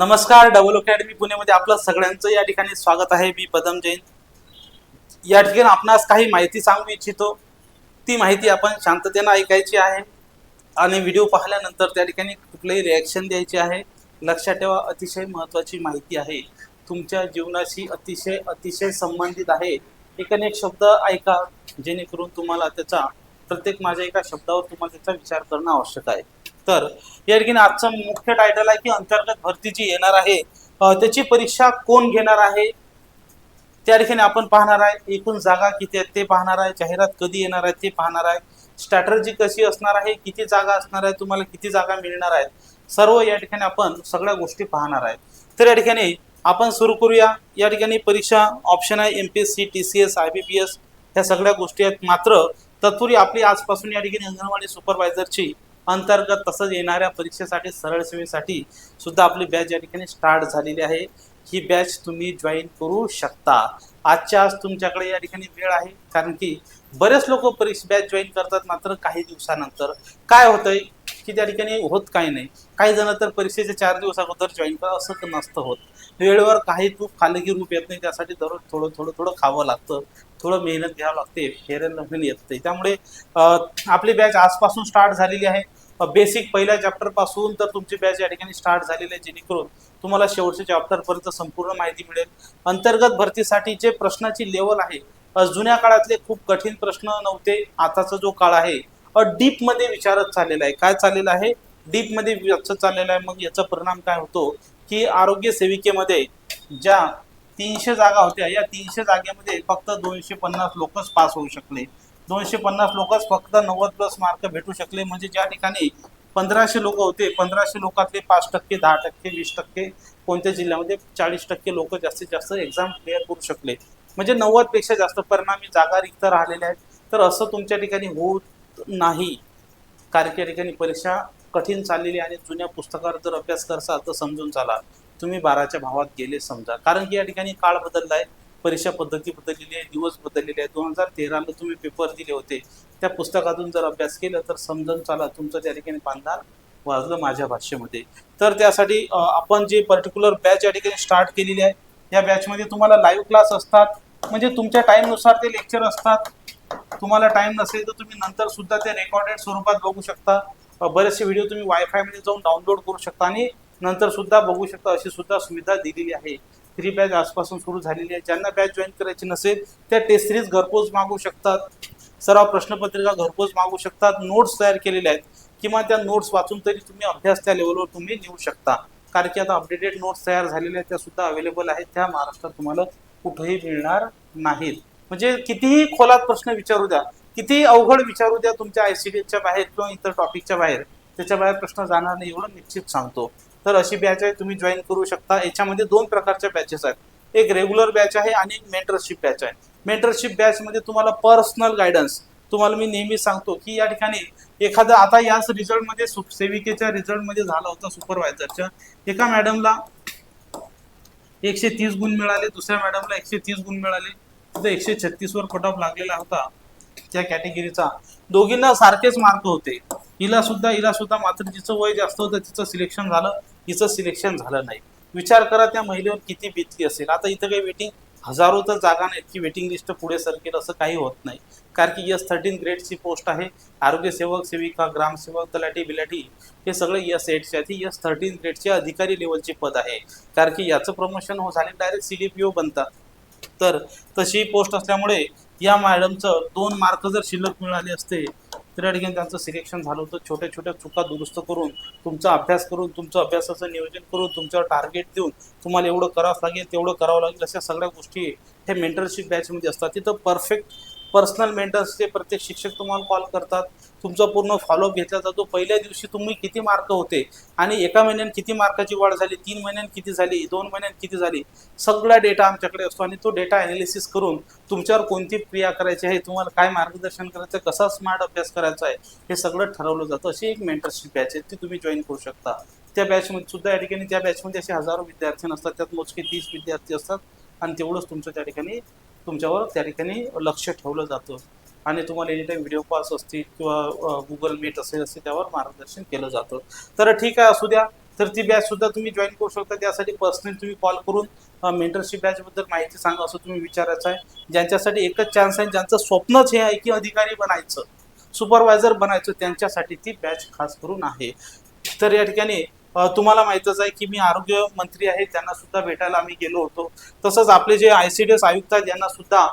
नमस्कार double academy पुणेमध्ये आपलं सगळ्यांचं या ठिकाणी स्वागत आहे. मी पदम जैन. या ठिकाणी आपणास काही माहिती सांगू इच्छितो. ती माहिती आपण शांततेनं ऐकायची आहे आणि व्हिडिओ पाहिल्यानंतर त्या ठिकाणी कुठलंही रिॲक्शन द्यायचे आहे. लक्षात ठेवा अतिशय महत्त्वाची माहिती आहे. तुमच्या जीवनाशी अतिशय अतिशय संबंधित आहे. एक एक शब्द ऐका जेणेकरून तुम्हाला त्याचा प्रत्येक माझ्या एका शब्दावर तुम्हाला त्याचा विचार करणं आवश्यक आहे. तर या ठिकाणी आजचं मुख्य टायटल आहे की अंतर्गत भरती जी येणार आहे. त्याची परीक्षा कोण घेणार आहे? त्या ठिकाणी आपण पाहणार आहे एकूण जागा किती आहेत ते पाहणार आहे जाहिरात कधी येणार आहे ते पाहणार आहे स्ट्रॅटर्जी कशी असणार आहे किती जागा असणार आहे तुम्हाला किती जागा मिळणार आहेत सर्व या ठिकाणी आपण सगळ्या गोष्टी पाहणार आहे. तर या ठिकाणी आपण सुरू करूया. या ठिकाणी परीक्षा ऑप्शन आहे M P S C T C S I B P S ह्या सगळ्या गोष्टी आहेत. मात्र तत्पूर्वी आपली आजपासून या ठिकाणी अंगणवाडी सुपरवायझरची अंतर्गत तसंच येणाऱ्या परीक्षेसाठी सरळ सेवेसाठी सुद्धा आपली बॅच या ठिकाणी स्टार्ट झालेली आहे. ही बॅच तुम्ही जॉईन करू शकता. आजच्या आज तुमच्याकडे या ठिकाणी वेळ आहे कारण की बरेच लोक परीक्षा बॅच जॉईन करतात मात्र काही दिवसानंतर. काय होतंय की त्या ठिकाणी होत काही नाही. काही जण तर परीक्षेच्या चार दिवस अगोदर जॉईन करा असं तर नसतं होत. वेळेवर काही तूप खाल्लं की रूप येत नाही त्यासाठी दररोज थोडं थोडं थोडं खावं लागतं. थोडं मेहनत घ्यावं लागते फेअर नवीन येत नाही. त्यामुळे आपली बॅच आजपासून स्टार्ट झालेली आहे. बेसिक पहिल्या चॅप्टरपासून तर तुमची बॅच या ठिकाणी स्टार्ट झालेली आहे जेणेकरून तुम्हाला शेवटच्या चॅप्टरपर्यंत संपूर्ण माहिती मिळेल. अंतर्गत भरतीसाठी जे प्रश्नाची लेवल आहे. जुन्या काळातले खूप कठीण प्रश्न नव्हते. आताचा जो काळ आहे डीपमध्ये विचारत चाललेला आहे. काय चाललेलं आहे? डीपमध्ये विचारत चाललेला आहे. मग याचा परिणाम काय होतो? की आरोग्य सेविकेमध्ये ज्या तीनशे जागा होत्या या तीनशे जागेमध्ये फक्त दोनशे पन्नास लोकच पास होऊ शकले. दोनशे पन्नास लोकच फक्त नव्वद प्लस मार्क भेटू शकले. म्हणजे ज्या ठिकाणी पंधराशे लोक होते पंधराशे लोकातले पाच टक्के दहा टक्के वीस टक्के कोणत्या जिल्ह्यामध्ये चाळीस टक्के लोक जास्तीत जास्त एक्झाम क्लिअर करू शकले. म्हणजे नव्वदपेक्षा जास्त परिणामी जागा रिक्त राहिलेल्या आहेत. तर असं तुमच्या ठिकाणी होत नाही. कारण त्या या ठिकाणी परीक्षा कठीण चाललेली आणि जुन्या पुस्तकावर जर अभ्यास करसाल तर समजून चाला. तुम्ही बाराच्या भावात गेले समजा. कारण की या ठिकाणी काळ बदलला आहे परीक्षा पद्धती बदललेली आहे दिवस बदललेले आहे. दोन हजार तेराला तुम्ही पेपर दिले होते. त्या पुस्तकातून जर अभ्यास केला तर समजून चाला. तुमचं त्या ठिकाणी बांधार वाजलं माझ्या भाषेमध्ये तर त्यासाठी आपण जे पर्टिक्युलर बॅच या ठिकाणी स्टार्ट केलेली आहे या बॅचमध्ये तुम्हाला लाईव्ह क्लास असतात. म्हणजे तुमच्या टाईमनुसार ते लेक्चर असतात. तुम्हाला टाईम नसेल तर तुम्ही नंतर सुद्धा ते रेकॉर्डेड स्वरूपात बघू शकता. बरेचसे व्हिडिओ तुम्ही वायफायमध्ये जाऊन डाउनलोड करू शकता आणि नंतर सुद्धा बघू शकता अशी सुद्धा सुविधा दिलेली आहे. थ्री बॅच आजपासून सुरू झालेली आहे. ज्यांना बॅच जॉईन करायची नसेल त्या टेस्ट सिरीज घरपोच मागू शकतात. सराव प्रश्नपत्रिका घरपोच मागू शकतात. नोट्स तयार केलेले आहेत. किंवा त्या नोट्स वाचून तरी तुम्ही अभ्यास त्या लेवलवर तुम्ही नेऊ शकता. कारण की आता अपडेटेड नोट्स तयार झालेल्या आहेत त्या सुद्धा अवेलेबल आहेत. त्या महाराष्ट्रात तुम्हाला कुठेही मिळणार नाहीत. म्हणजे कितीही खोलात प्रश्न विचारू द्या कितीही अवघड विचारू द्या तुमच्या आयसीडीच्या बाहेर किंवा इतर टॉपिकच्या बाहेर त्याच्या बाहेर प्रश्न जाणार नाही एवढं निश्चित सांगतो. तर अशी बॅच आहे तुम्ही जॉईन करू शकता. याच्यामध्ये दोन प्रकारच्या बॅचेस आहेत. एक रेग्युलर बॅच आहे आणि एक मेंटरशिप बॅच आहे. मेंटरशिप बॅचमध्ये तुम्हाला पर्सनल गायडन्स तुम्हाला मी नेहमी सांगतो की या ठिकाणी एखादा आता याच रिझल्टमध्ये मध्ये सेविकेच्या रिझल्टमध्ये झाला होता सुपरवायझरच्या एका मॅडमला एकशे तीस गुण मिळाले दुसऱ्या मॅडमला एकशे तीस गुण मिळाले. एकशे छत्तीस वर कट ऑफ लागलेला होता त्या कॅटेगरीचा दोघींना सारखेच मार्क होते. हिला सुद्धा हिला सुद्धा मात्र जिचं वय जास्त होतं तिचं सिलेक्शन झालं. हिचं सिलेक्शन झालं नाही. विचार करा त्या महिलेवर किती भीती असेल. आता इथं काही वेटिंग हजारो तर जागा नाहीत की वेटिंग लिस्ट पुढे सरकेल असं काही होत नाही. कारण की यस थर्टीन ग्रेडची पोस्ट आहे. आरोग्य सेवक सेविका ग्रामसेवक तलाठी बिलाठी हे सगळे यस एटचे आहेत. ही यस थर्टीन ग्रेडचे अधिकारी लेवलचे पद आहे. कारण की याचं प्रमोशन हो झाले direct C D P O बनतात तर तशी पोस्ट असल्यामुळे या मॅडमचं दोन मार्क जर शिल्लक मिळाले असते तर घेऊन त्यांचं सिलेक्शन झालं होतं. छोट्या छोट्या चुका दुरुस्त करून तुमचा अभ्यास करून तुमचं अभ्यासाचं नियोजन करून तुमच्यावर टार्गेट देऊन तुम्हाला एवढं करावं लागेल तेवढं करावं लागेल अशा सगळ्या गोष्टी हे मेंटरशिप बॅचमध्ये असतात. तिथं परफेक्ट पर्सनल मेंटर्सचे प्रत्येक शिक्षक तुम्हाला कॉल करतात. तुमचा पूर्ण फॉलोअप घेतला जातो. पहिल्या दिवशी तुम्ही किती मार्क होते आणि एका महिन्यात किती मार्काची वाढ झाली तीन महिन्यात किती झाली दोन महिन्यात किती झाली सगळा डेटा आमच्याकडे असतो आणि तो डेटा अनालिसिस करून तुमच्यावर कोणती क्रिया करायची आहे तुम्हाला काय मार्गदर्शन करायचं आहे कसा स्मार्ट अभ्यास करायचा आहे हे सगळं ठरवलं जातं. अशी एक मेंटरशिप बॅच आहे ती तुम्ही जॉईन करू शकता. त्या बॅचमध्ये सुद्धा या ठिकाणी त्या बॅचमध्ये असे हजारो विद्यार्थी नसतात त्यात मोजके तीस विद्यार्थी असतात आणि तेवढंच तुमचं त्या ठिकाणी तुमच्यावर त्या ठिकाणी लक्ष ठेवलं जातं. आणि तुम्हाला एनी टाईम व्हिडिओ कॉल्स असतील किंवा गुगल मीट असेल असेल त्यावर मार्गदर्शन केलं जातं. तर ठीक आहे असू द्या. तर ती बॅच सुद्धा तुम्ही जॉईन करू शकता. त्यासाठी पर्सनली तुम्ही कॉल करून मेंटरशिप बॅचबद्दल माहिती सांगा असं तुम्ही विचारायचं आहे. ज्यांच्यासाठी एकच चान्स आहे ज्यांचं स्वप्नच हे आहे की अधिकारी बनायचं. सुपरवायझर बनायचं त्यांच्यासाठी ती बॅच खास करून आहे. तर या ठिकाणी तुम्हाला माहीतच आहे की मी आरोग्य मंत्री आहे त्यांना सुद्धा भेटायला आम्ही गेलो होतो. तसंच आपले जे आय सी डी एस आयुक्त आहेत यांना सुद्धा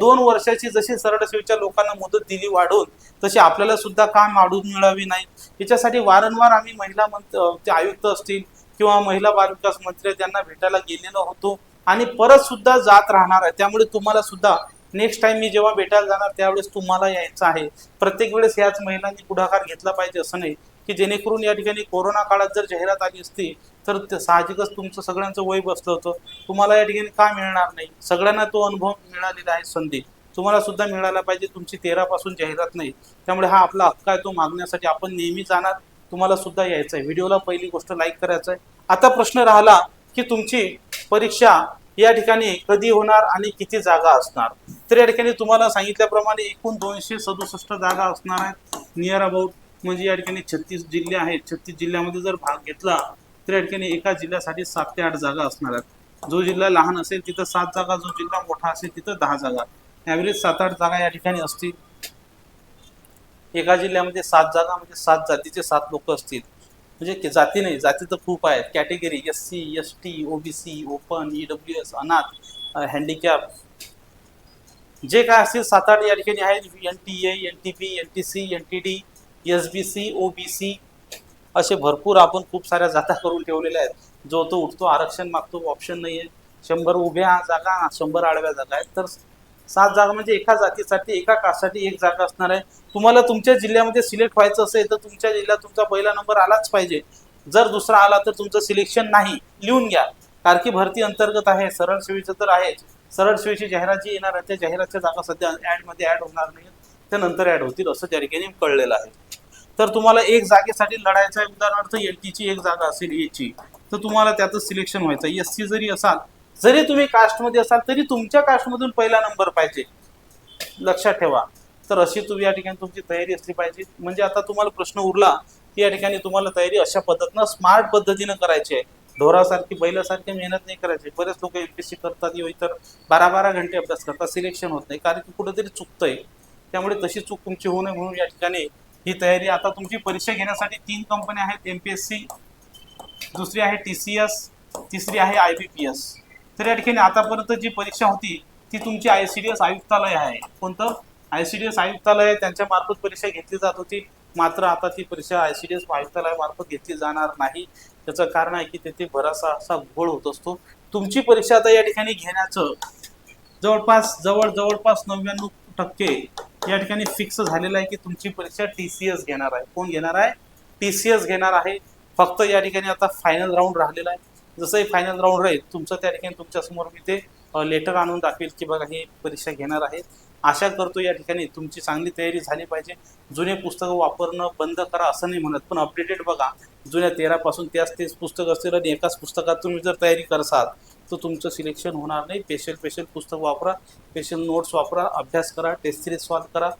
दोन वर्षाची जशी सरळ सेवेच्या लोकांना मुदत दिली वाढून तशी आपल्याला सुद्धा काम माडून मिळावी नाही. याच्यासाठी वारंवार आम्ही महिला मंत्र ते आयुक्त असतील किंवा महिला बालविकास मंत्री त्यांना भेटायला गेलेलो होतो. आणि परत सुद्धा जात राहणार आहे. त्यामुळे तुम्हाला सुद्धा नेक्स्ट टाइम मी जेव्हा भेटायला जाणार त्यावेळेस तुम्हाला यायचं आहे. प्रत्येक वेळेस याच महिलांनी पुढाकार घेतला पाहिजे असं नाही. की जेणेकरून या ठिकाणी कोरोना काळात जर जाहिरात आली असती तर ते साहजिकच तुमचं सगळ्यांचं वय बसलं होतं. तुम्हाला या ठिकाणी का मिळणार नाही? सगळ्यांना तो अनुभव मिळालेला आहे संधी. तुम्हाला सुद्धा मिळायला पाहिजे. तुमची तेरापासून जाहिरात नाही. त्यामुळे हा आपला हक्क आहे तो मागण्यासाठी आपण नेहमी जाणार. तुम्हाला सुद्धा यायचं आहे व्हिडिओला पहिली गोष्ट लाईक करायचं आहे आता प्रश्न राहिला की तुमची परीक्षा या ठिकाणी कधी होणार आणि किती जागा असणार? तर या ठिकाणी तुम्हाला सांगितल्याप्रमाणे एकूण दोनशे सदुसष्ट जागा असणार आहेत. नियर अबाउट म्हणजे या ठिकाणी छत्तीस जिल्हे आहेत. छत्तीस जिल्ह्यामध्ये जर भाग घेतला तर या ठिकाणी एका जिल्ह्यासाठी सात ते आठ जागा असणार आहेत. जो जिल्हा लहान असेल तिथं सात जागा. जो जिल्हा मोठा असेल तिथं दहा जागा. ॲव्हरेज सात आठ जागा या ठिकाणी असतील. एका जिल्ह्यामध्ये सात जागा म्हणजे सात जातीचे सात लोक असतील. म्हणजे जाती नाही जाती तर खूप आहेत. Category S C S T OBC open E W S अनाथ हँडिकॅप. जे काय असतील सात आठ या ठिकाणी आहेत. N T A N T P N T C N T D S B C O B C असे भरपूर आपण खूप साऱ्या जाता करून ठेवलेल्या आहेत. जो तो उठतो आरक्षण मागतो ऑप्शन नाही आहे शंभर उभ्या जागा शंभर आडव्या जागा आहेत. तर सात जागा म्हणजे एका जातीसाठी एका कास्टसाठी एक जागा असणार आहे. तुम्हाला तुमच्या जिल्ह्यामध्ये सिलेक्ट व्हायचं असेल तर तुमच्या जिल्ह्यात तुमचा पहिला नंबर आलाच पाहिजे. जर दुसरा आला तर तुमचं सिलेक्शन नाही लिहून घ्या. कारकी भरती अंतर्गत आहे सरळ सेवेचं तर आहेच. सरळ सेवेची जाहिरात जी येणार आहे त्या जाहिरातच्या जागा सध्या ॲडमध्ये ॲड होणार नाही त्या नंतर ॲड होतील असं त्या ठिकाणी कळलेलं आहे. तर तुम्हाला एक जागेसाठी लढायचं आहे. उदाहरणार्थ एल टीची एक जागा असेल एची. तर तुम्हाला त्यातच सिलेक्शन व्हायचं एस सी जरी असाल जरी तुम्ही कास्टमध्ये असाल तरी तुमच्या कास्टमधून पहिला नंबर पाहिजे. लक्षात ठेवा. तर अशी तुम्ही या ठिकाणी तुमची तयारी असली पाहिजे. म्हणजे आता तुम्हाला प्रश्न उरला की या ठिकाणी तुम्हाला तयारी अशा पद्धतीनं स्मार्ट पद्धतीनं करायची आहे. ढोरासारखी बैलासारखी मेहनत नाही करायची. बरेच लोक एमपीएससी करतात इतर बारा बारा घंटे अभ्यास करतात. सिलेक्शन होत नाही. कारण की कुठेतरी चुकतंय. त्यामुळे तशी चूक तुमची होऊ नये म्हणून या ठिकाणी ही तयारी आता तुमची परीक्षा घेण्यासाठी तीन कंपन्या आहेत एम पी एस सी दुसरी आहे टी सी एस तिसरी आहे आय बी पी एस तर या ठिकाणी आतापर्यंत जी परीक्षा होती ती तुमची आय सी डी एस आयुक्तालय आहे. कोणतं? आय सी डी एस आयुक्तालय त्यांच्या मार्फत परीक्षा घेतली जात होती. मात्र आता ती परीक्षा आय सी डी एस आयुक्तालयामार्फत घेतली जाणार नाही. त्याचं कारण आहे की तेथे बराचसा असा घोळ होत असतो. तुमची परीक्षा आता या ठिकाणी घेण्याचं जवळपास जवळ जवळपास नव्याण्णव टक्के या ठिकाणी फिक्स झालेलं आहे की तुमची परीक्षा टी सी एस घेणार आहे. कोण घेणार आहे? टी सी एस घेणार आहे. फक्त या ठिकाणी आता फायनल राऊंड राहिलेला आहे. जसंही फायनल राऊंड राहील तुमचं त्या ठिकाणी तुमच्यासमोर मी ते लेटर आणून दाखवेल की बघा ही परीक्षा घेणार आहे. आशा करतो या ठिकाणी तुमची चांगली तयारी झाली पाहिजे. जुने पुस्तकं वापरणं बंद करा असं नाही म्हणत पण अपडेटेड बघा. जुन्या तेरापासून त्याच तेच पुस्तक असतील आणि एकाच पुस्तकातून जर तयारी करसाल तर तुमचं सिलेक्शन होणार नाही. स्पेशल स्पेशल पुस्तक वापरा. स्पेशल नोट्स वापरा. अभ्यास करा. टेस्ट सिरीज सॉल्व करा.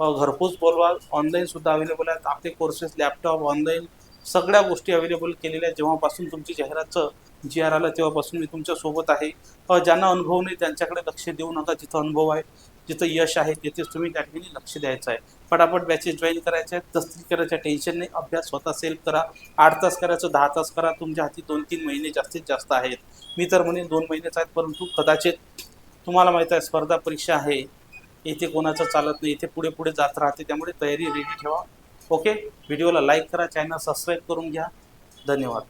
घरपोच बोलवा. ऑनलाईनसुद्धा अवेलेबल आहेत. आपले कोर्सेस लॅपटॉप ऑनलाईन सगळ्या गोष्टी अवेलेबल केलेल्या आहेत. जेव्हापासून तुमची जाहिरातचं जी आर आलं तेव्हापासून मी तुमच्यासोबत आहे. ज्यांना अनुभव नाही त्यांच्याकडे लक्ष देऊ नका. जिथं अनुभव आहे जिथं यश आहे तिथेच तुम्ही त्या ठिकाणी लक्ष द्यायचं आहे. फटाफट बॅचेस जॉईन करायचे आहेत तस्ती करायचं टेन्शन नाही. अभ्यास स्वतः सेल्फ करा आठ तास करायचं दहा तास करा. तुमच्या हाती दोन तीन महिने जास्तीत जास्त आहेत. मी तर म्हणेन दोन महिनेच आहेत परंतु कदाचित तुम्हाला माहीत आहे स्पर्धा परीक्षा आहे. इथे कोणाचं चालत नाही इथे पुढे पुढे जात राहते. त्यामुळे तयारी रेडी ठेवा. ओके व्हिडिओला लाईक करा चॅनल सबस्क्राईब करून घ्या. धन्यवाद.